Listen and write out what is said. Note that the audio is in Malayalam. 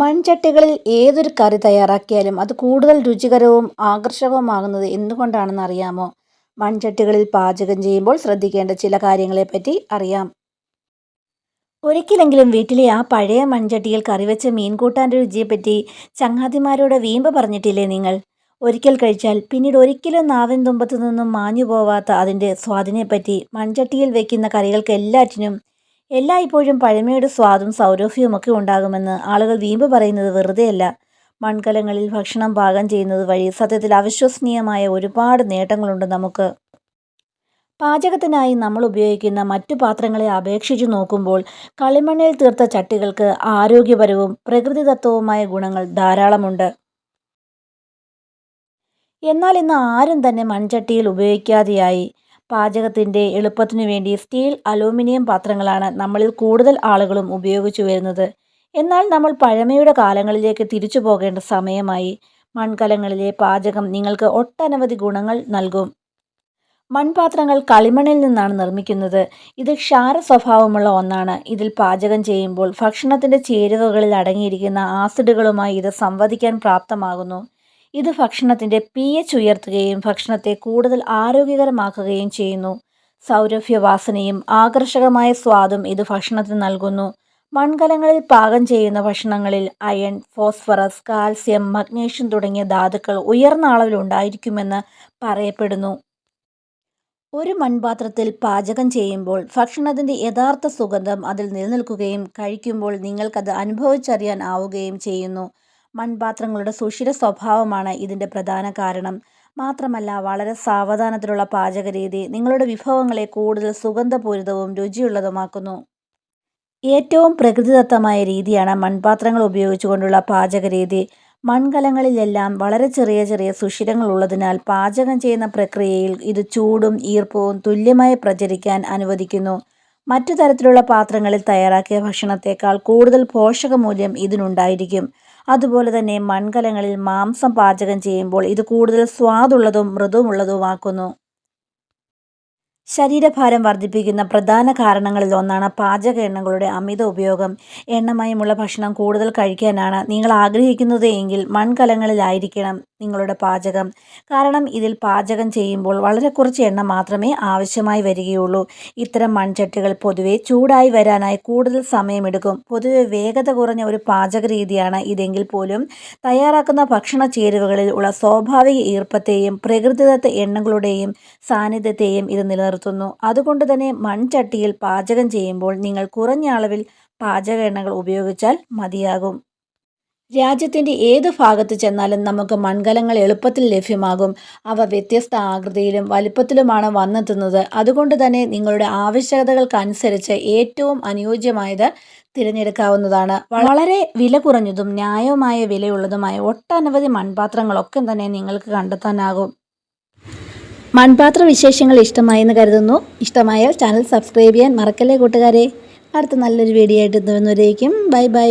മൺചട്ടികളിൽ ഏതൊരു കറി തയ്യാറാക്കിയാലും അത് കൂടുതൽ രുചികരവും ആകർഷകവുമാകുന്നത് എന്തുകൊണ്ടാണെന്ന് അറിയാമോ? മൺചട്ടികളിൽ പാചകം ചെയ്യുമ്പോൾ ശ്രദ്ധിക്കേണ്ട ചില കാര്യങ്ങളെപ്പറ്റി അറിയാം. ഒരിക്കലെങ്കിലും വീട്ടിലെ ആ പഴയ മൺചട്ടിയിൽ കറിവെച്ച മീൻ കൂട്ടാന്റെ രുചിയെപ്പറ്റി ചങ്ങാതിമാരോട് വീമ്പ് പറഞ്ഞിട്ടില്ലേ നിങ്ങൾ? ഒരിക്കൽ കഴിച്ചാൽ പിന്നീട് ഒരിക്കലും നാവിൻ തുമ്പത്തു നിന്നും മാഞ്ഞു പോവാത്ത അതിന്റെ സ്വാദിനെപ്പറ്റി മൺചട്ടിയിൽ വെക്കുന്ന കറികൾക്ക് എല്ലാറ്റിനും എല്ലായ്പ്പോഴും പഴമയുടെ സ്വാദും സൗരഭ്യവുമൊക്കെ ഉണ്ടാകുമെന്ന് ആളുകൾ വീമ്പ് പറയുന്നത് വെറുതെയല്ല. മൺകലങ്ങളിൽ ഭക്ഷണം പാകം ചെയ്യുന്നത് വഴി സത്യത്തിൽ അവിശ്വസനീയമായ ഒരുപാട് നേട്ടങ്ങളുണ്ട് നമുക്ക്. പാചകത്തിനായി നമ്മൾ ഉപയോഗിക്കുന്ന മറ്റു പാത്രങ്ങളെ അപേക്ഷിച്ചു നോക്കുമ്പോൾ കളിമണ്ണിൽ തീർത്ത ചട്ടികൾക്ക് ആരോഗ്യപരവും പ്രകൃതിദത്തവുമായ ഗുണങ്ങൾ ധാരാളമുണ്ട്. എന്നാൽ ഇന്ന് ആരും തന്നെ മൺചട്ടിയിൽ ഉപയോഗിക്കാതെയായി പാചകത്തിന്റെ എളുപ്പത്തിനു വേണ്ടി സ്റ്റീൽ അലൂമിനിയം പാത്രങ്ങളാണ് നമ്മളിൽ കൂടുതൽ ആളുകളും ഉപയോഗിച്ചു വരുന്നത്. എന്നാൽ നമ്മൾ പഴമയുടെ കാലങ്ങളിലേക്ക് തിരിച്ചു പോകേണ്ട സമയമായി. മൺകലങ്ങളിലെ പാചകം നിങ്ങൾക്ക് ഒട്ടനവധി ഗുണങ്ങൾ നൽകും. മൺപാത്രങ്ങൾ കളിമണ്ണിൽ നിന്നാണ് നിർമ്മിക്കുന്നത്. ഇത് ക്ഷാര സ്വഭാവമുള്ള ഒന്നാണ്. ഇതിൽ പാചകം ചെയ്യുമ്പോൾ ഭക്ഷണത്തിന്റെ ചേരുവകളിൽ അടങ്ങിയിരിക്കുന്ന ആസിഡുകളുമായി ഇത് സംവദിക്കാൻ പ്രാപ്തമാകുന്നു. ഇത് ഭക്ഷണത്തിന്റെ പി എച്ച് ഉയർത്തുകയും ഭക്ഷണത്തെ കൂടുതൽ ആരോഗ്യകരമാക്കുകയും ചെയ്യുന്നു. സൗരഭ്യവാസനയും ആകർഷകമായ സ്വാദും ഇത് ഭക്ഷണത്തിന് നൽകുന്നു. മൺകലങ്ങളിൽ പാകം ചെയ്യുന്ന ഭക്ഷണങ്ങളിൽ അയൺ ഫോസ്ഫറസ് കാൽസ്യം മഗ്നീഷ്യം തുടങ്ങിയ ധാതുക്കൾ ഉയർന്ന അളവിൽ ഉണ്ടായിരിക്കുമെന്ന് പറയപ്പെടുന്നു. ഒരു മൺപാത്രത്തിൽ പാചകം ചെയ്യുമ്പോൾ ഭക്ഷണത്തിന്റെ യഥാർത്ഥ സുഗന്ധം അതിൽ നിലനിൽക്കുകയും കഴിക്കുമ്പോൾ നിങ്ങൾക്കത് അനുഭവിച്ചറിയാൻ ആവുകയും ചെയ്യുന്നു. മൺപാത്രങ്ങളുടെ സുഷിര സ്വഭാവമാണ് ഇതിന്റെ പ്രധാന കാരണം. മാത്രമല്ല വളരെ സാവധാനത്തിലുള്ള പാചകരീതി നിങ്ങളുടെ വിഭവങ്ങളെ കൂടുതൽ സുഗന്ധപൂരിതവും രുചിയുള്ളതുമാക്കുന്നു. ഏറ്റവും പ്രകൃതിദത്തമായ രീതിയാണ് മൺപാത്രങ്ങൾ ഉപയോഗിച്ചുകൊണ്ടുള്ള പാചകരീതി. മൺകലങ്ങളിലെല്ലാം വളരെ ചെറിയ ചെറിയ സുഷിരങ്ങൾ ഉള്ളതിനാൽ പാചകം ചെയ്യുന്ന പ്രക്രിയയിൽ ഇത് ചൂടും ഈർപ്പവും തുല്യമായി പ്രചരിക്കാൻ അനുവദിക്കുന്നു. മറ്റു തരത്തിലുള്ള പാത്രങ്ങളിൽ തയ്യാറാക്കിയ ഭക്ഷണത്തേക്കാൾ കൂടുതൽ പോഷകമൂല്യം ഇതിനുണ്ടായിരിക്കും. അതുപോലെ തന്നെ മൺകലങ്ങളിൽ മാംസം പാചകം ചെയ്യുമ്പോൾ ഇത് കൂടുതൽ സ്വാദുള്ളതും മൃദുവുള്ളതുമാക്കുന്നു ശരീരഭാരം വർദ്ധിപ്പിക്കുന്ന പ്രധാന കാരണങ്ങളിൽ ഒന്നാണ് പാചക എണ്ണകളുടെ അമിത ഉപയോഗം. എണ്ണമയമുള്ള ഭക്ഷണം കൂടുതൽ കഴിക്കാനാണ് നിങ്ങൾ ആഗ്രഹിക്കുന്നത് എങ്കിൽ മൺകലങ്ങളിലായിരിക്കണം നിങ്ങളുടെ പാചകം. കാരണം ഇതിൽ പാചകം ചെയ്യുമ്പോൾ വളരെ കുറച്ച് എണ്ണ മാത്രമേ ആവശ്യമായി വരികയുള്ളൂ. ഇത്തരം മൺചട്ടികൾ പൊതുവെ ചൂടായി വരാനായി കൂടുതൽ സമയമെടുക്കും. പൊതുവെ വേഗത കുറഞ്ഞ ഒരു പാചക രീതിയാണ് ഇതെങ്കിൽ പോലും തയ്യാറാക്കുന്ന ഭക്ഷണ ചേരുവകളിൽ ഉള്ള സ്വാഭാവിക ഈർപ്പത്തെയും പ്രകൃതിദത്ത എണ്ണകളുടെയും സാന്നിധ്യത്തെയും ഇത് നിലനിർത്തുന്നു. അതുകൊണ്ട് തന്നെ മൺചട്ടിയിൽ പാചകം ചെയ്യുമ്പോൾ നിങ്ങൾ കുറഞ്ഞ അളവിൽ പാചക എണ്ണകൾ ഉപയോഗിച്ചാൽ മതിയാകും. രാജ്യത്തിന്റെ ഏത് ഭാഗത്ത് ചെന്നാലും നമുക്ക് മൺകലങ്ങൾ എളുപ്പത്തിൽ ലഭ്യമാകും. അവ വ്യത്യസ്ത ആകൃതിയിലും വലിപ്പത്തിലുമാണ് വന്നെത്തുന്നത്. അതുകൊണ്ട് തന്നെ നിങ്ങളുടെ ആവശ്യകതകൾക്കനുസരിച്ച് ഏറ്റവും അനുയോജ്യമായത് തിരഞ്ഞെടുക്കാവുന്നതാണ്. വളരെ വില കുറഞ്ഞതും ന്യായമായ വിലയുള്ളതുമായ ഒട്ടനവധി മൺപാത്രങ്ങളൊക്കെ തന്നെ നിങ്ങൾക്ക് കണ്ടെത്താനാകും. മൺപാത്ര വിശേഷങ്ങൾ ഇഷ്ടമായെന്ന് കരുതുന്നു. ഇഷ്ടമായാൽ ചാനൽ സബ്സ്ക്രൈബ് ചെയ്യാൻ മറക്കല്ലേ കൂട്ടുകാരെ. അടുത്ത നല്ലൊരു വീഡിയോ ആയിട്ട് വരുന്നവരേക്കും ബൈ ബൈ.